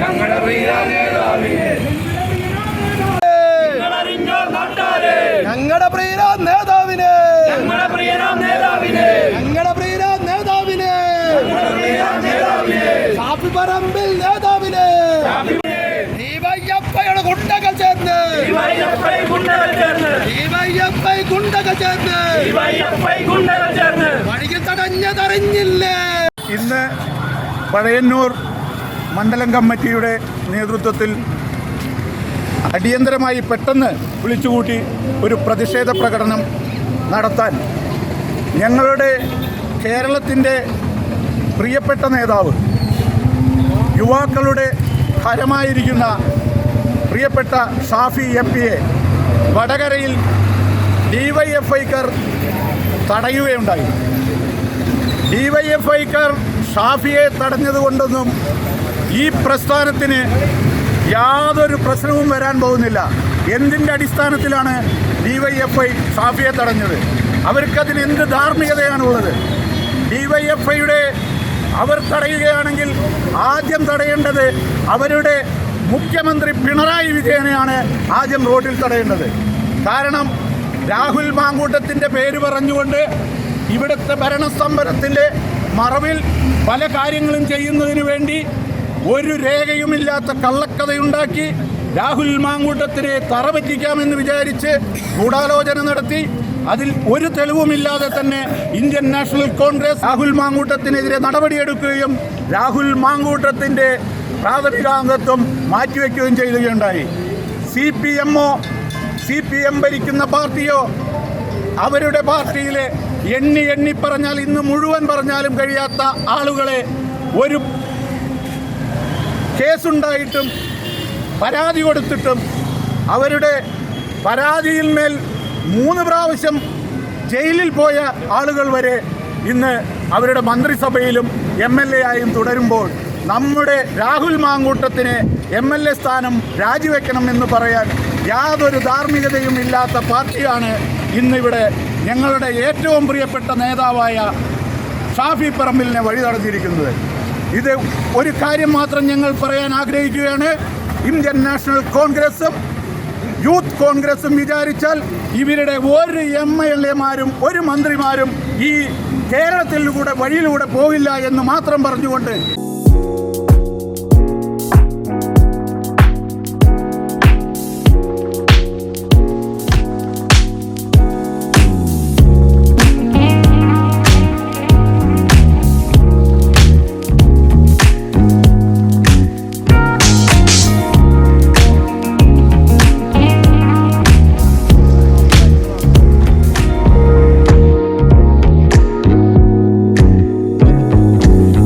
ഞങ്ങളുടെ പ്രിയ നേതാവിനെ. ഞങ്ങളുടെ പ്രിയ നേതാവിനെ. ഞങ്ങളുടെ പ്രിയ നേതാവിനെ. പ്രിയ നേതാവിനെ. പറമ്പിൽ നേതാവിനെ. ദീപയ്യപ്പയുടെ ഗുണ്ടകൾ ചേർന്ന്. ദീപയ്യപ്പ ഗുണ്ടകൾ ചേർന്ന്. വഴിയിൽ തടഞ്ഞതറിഞ്ഞില്ലേ? ഇന്ന് പഴയന്നൂർ മണ്ഡലം കമ്മിറ്റിയുടെ നേതൃത്വത്തിൽ അടിയന്തരമായി പെട്ടെന്ന് വിളിച്ചുകൂട്ടി ഒരു പ്രതിഷേധ പ്രകടനം നടത്താൻ ഞങ്ങളുടെ കേരളത്തിന്റെ പ്രിയപ്പെട്ട നേതാവ് യുവാക്കളുടെ ഹരമായിരിക്കുന്ന പ്രിയപ്പെട്ട ഷാഫി എം എ വടകരയിൽ ഡിവൈഎഫ്ഐക്കാർ തടയുകയുണ്ടായി. ഡിവൈഎഫ്ഐക്കാർ ഷാഫിയെ തടഞ്ഞതുകൊണ്ടൊന്നും ഈ പ്രസ്ഥാനത്തിന് യാതൊരു പ്രശ്നവും വരാൻ പോകുന്നില്ല. എന്തിന്റെ അടിസ്ഥാനത്തിലാണ് ഡിവൈഎഫ്ഐ സാഫിയെ തടഞ്ഞത്? അവർക്കതിന് എന്ത് ധാർമ്മികതയാണുള്ളത്? ഡിവൈഎഫ്ഐയുടെ അവർ തടയുകയാണെങ്കിൽ ആദ്യം തടയേണ്ടത് അവരുടെ മുഖ്യമന്ത്രി പിണറായി വിജയനെയാണ് ആദ്യം റോഡിൽ തടയേണ്ടത്. കാരണം രാഹുൽ മാങ്കൂട്ടത്തിന്റെ പേര് പറഞ്ഞുകൊണ്ട് ഇവിടുത്തെ ഭരണസ്തംഭനത്തിന്റെ മറവിൽ പല കാര്യങ്ങളും ചെയ്യുന്നതിന് വേണ്ടി ഒരു രേഖയുമില്ലാത്ത കള്ളക്കഥയുണ്ടാക്കി രാഹുൽ മാങ്കൂട്ടത്തിനെ തറപറ്റിക്കാമെന്ന് വിചാരിച്ച് ഗൂഢാലോചന നടത്തി. അതിൽ ഒരു തെളിവുമില്ലാതെ തന്നെ ഇന്ത്യൻ നാഷണൽ കോൺഗ്രസ് രാഹുൽ മാങ്കൂട്ടത്തിനെതിരെ നടപടിയെടുക്കുകയും രാഹുൽ മാങ്കൂട്ടത്തിന്റെ പ്രാഥമികാംഗത്വം മാറ്റിവെക്കുകയും ചെയ്യുകയുണ്ടായി. സി പി എമ്മോ സി പി എം ഭരിക്കുന്ന പാർട്ടിയോ അവരുടെ പാർട്ടിയിലെ എണ്ണി എണ്ണി പറഞ്ഞാൽ ഇന്ന് മുഴുവൻ പറഞ്ഞാലും കഴിയാത്ത ആളുകളെ ഒരു കേസുണ്ടായിട്ടും പരാതി കൊടുത്തിട്ടും അവരുടെ പരാതിയിന്മേൽ മൂന്ന് പ്രാവശ്യം ജയിലിൽ പോയ ആളുകൾ വരെ ഇന്ന് അവരുടെ മന്ത്രിസഭയിലും എം എൽ എ ആയും തുടരുമ്പോൾ നമ്മുടെ രാഹുൽ മാങ്കൂട്ടത്തിന് എം എൽ എ സ്ഥാനം രാജിവെക്കണം എന്ന് പറയാൻ യാതൊരു ധാർമ്മികതയും ഇല്ലാത്ത പാർട്ടിയാണ് ഇന്നിവിടെ ഞങ്ങളുടെ ഏറ്റവും പ്രിയപ്പെട്ട നേതാവായ ഷാഫി പറമ്പിലിനെ വഴി നടത്തിയിരിക്കുന്നത് ഇത് ഒരു കാര്യം മാത്രം ഞങ്ങൾ പറയാൻ ആഗ്രഹിക്കുകയാണ്. ഇന്ത്യൻ നാഷണൽ കോൺഗ്രസും യൂത്ത് കോൺഗ്രസും വിചാരിച്ചാൽ ഇവരുടെ ഒരു എം എൽ എമാരും ഒരു മന്ത്രിമാരും ഈ കേരളത്തിലൂടെ വഴിയിലൂടെ പോകില്ല എന്ന് മാത്രം പറഞ്ഞുകൊണ്ട്